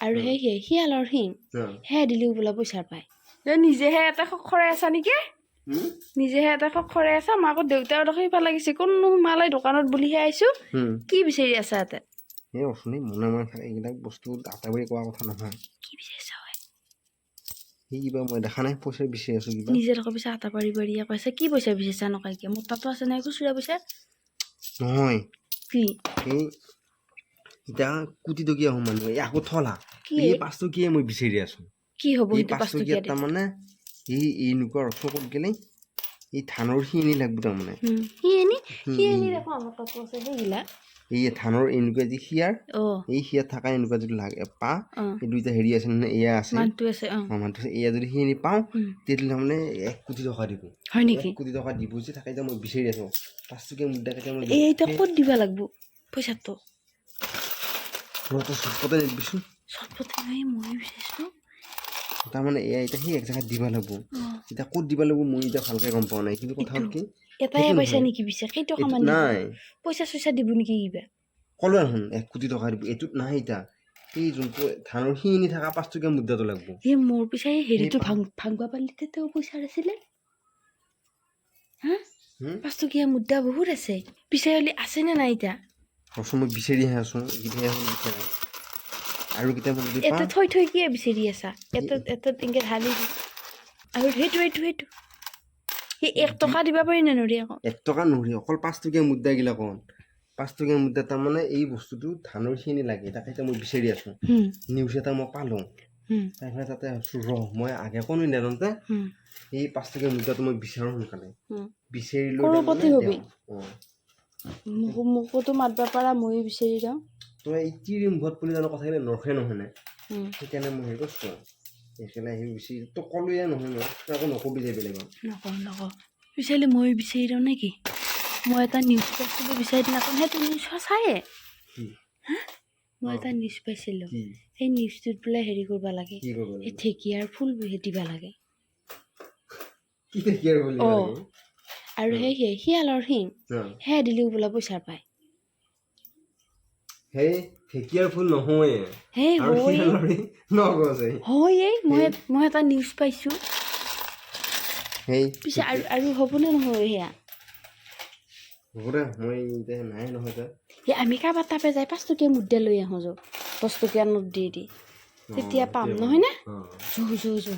আৰু সেই সেই শিয়ালৰ শিং সেয়া দিলেও বোলে পইচা পায় নিজেহে এটা খৰাই আছা নেকি? নিজেহে এটা খৰাই আছা আকৌ দেউতাও দেখি ভালো লাগিছে কোনো মালাই দোকানত বুলিহে আহিছোঁ। কি বিচাৰি আছা ইয়াতে এই অথনি মনে মনে থাকে এইবিলাক বস্তু আটাবাৰী কৰা কথা নহয়। কি বিচাৰিছা হয় সেই কিবা মই দেখা নাই পইচা বিচাৰি আছো কিবা। নিজে টকা পইচা আটা পাৰি পাৰিয়ে কৈছে কি পইচা বিচাৰিছা নকাইকে মোৰ তাতো আছে নাই খুচুৰা পইচা। নহয়। কি? এই এতিয়া কোটি টকীয়া হম মানুহ এই আকৌ থলা। পাঁচ টকীয়া মই বিচাৰি আছো কি হ'ব এই সেইটো পাঁচ পাঁচ টকীয়া টকীয়া দি তাৰমানে এই এনেকুৱা ৰচকত গেলে এই ধানৰ শিনি লাগব তাৰমানে সি এনি সি এনি হুম। আমাৰ তাতো আছে সেইগিলা এই ধানৰ এনেকুৱা যি শিয়াৰ অ এই শিয়াত থকা এনেকুৱা যদি লাগে পা অ এই দুইটা হেৰি আছে নহয় এয়া আছে মানুহটো আছে অ অ, মানুহটো আছে। এয়া যদি সেইখিনি পাওঁ। তেতিয়াহ'লে তাৰমানে এক কোটি টকা দিব হয় নেকি এক কোটি টকা দিব যে থাকে এতিয়া মই বিচাৰি আছো পাঁচ টকীয়া মুদ্ৰা কেইটা মই এই এতিয়া ক'ত দিবা লাগব পইচাটো ঘৰতে চবতে দিবিচোন চটপটি মই বিচাৰিছোঁ তাৰমানে এয়া এতিয়া সেই এক জেগাত দিব লাগিব। এতিয়া ক'ত দিব লাগিব মই এতিয়া ভালকে গম পোৱা নাই কিন্তু কথা হ'ল কি এটাই পইচা নেকি বিচাৰ সেইটো এইটোত নাই। পইচা চইচা দিব নেকি কিবা? ক'লোৱে দেখোন এক কোটি টকা দিব। এইটোত নাই এতিয়া এই যোনটো ধানৰ শিনি থকা পাঁচ টকীয়া মুদ্ৰাটো লাগিব। এই মোৰ পিছে এই হেৰিটো ভাং ভাংবা পাৰিলে তেওঁ পইচা আছিলে। হা? হুম? পাঁচটকীয়া মুদ্ৰা বহুত আছে। পিছে হ'লে আছেনে নাই এতিয়া মই বিচাৰিহে আছো। কেতিয়া বিচাৰা আৰু কেতিয়াবা যদি এটা থৈ থৈ কিয় বিচাৰি আছা? এটাত এটাত এনেকে ঢালি দি। আৰু সেইটো সেইটো সেইটো। সেই এক টকা দিবা পাৰি নে নৰি আকৌ? এক টকা নহৰি অকল পাঁচ টকীয়া মুদ্ৰাগিলা কওঁ পাঁচ টকীয়া মুদ্ৰা তাৰমানে এই বস্তুটো ধানৰ শিনি লাগে তাকে এতিয়া মই বিচাৰি আছো। নিউজ এটা মই পালোঁ। তাৰপিছত তাতে আছো ৰ মই আগে কোনো নেজানোতে এই পাঁচ টকীয়া মুদ্ৰাটো মই বিচাৰোঁ সোনকালে। হুম। বিচাৰি লৈ কৰ'পতি তাৰমানে হবি? দেওঁ। অঁ। মোকো মোকোতো মাতবা পাৰা ময়ো বিচাৰি যাওঁ তই এই তিৰি মুখত বুলি জানো কথাখিনি নৰখে নহয় নে সেইকাৰণে মই হেৰি কৰিছোঁ এইফালে আহি বিচাৰি তই ক'লোৱে নহয় মই তই আকৌ নকবি যে বেলেগক নকওঁ নকওঁ। বিচাৰিলে মই বিচাৰি দিওঁ নেকি? মই এটা নিউজ পাইছিলোঁ বিচাৰি দিনাখন সেইটো নিউজ সঁচায়ে? কি? মই এটা নিউজ পাইছিলোঁ। সেই নিউজটোত বোলে হেৰি কৰিব লাগে। এই ঢেকীয়াৰ ফুল দিবা লাগে। আৰু সেই শিয়ালৰ শিং। সেয়া দিলেও বোলে পইচা পায়। সেই ঢেকীয়াৰ ফুল নহয়ে সেই হয় হয় এই মই মই এটা নিউজ পাইছোঁ। সেই পিছে আৰু আৰু হ'বনে নহয় সেয়া? হ'ব দে মই এতিয়া নাই নহয় তই সেই আমি কাৰোবাৰ তাপে যাই পাঁচ টকীয়া মুদ্ৰা লৈ আহোঁ যো দহ টকীয়া নোট দি দি। তেতিয়া পাম নহয় নে যো যো যো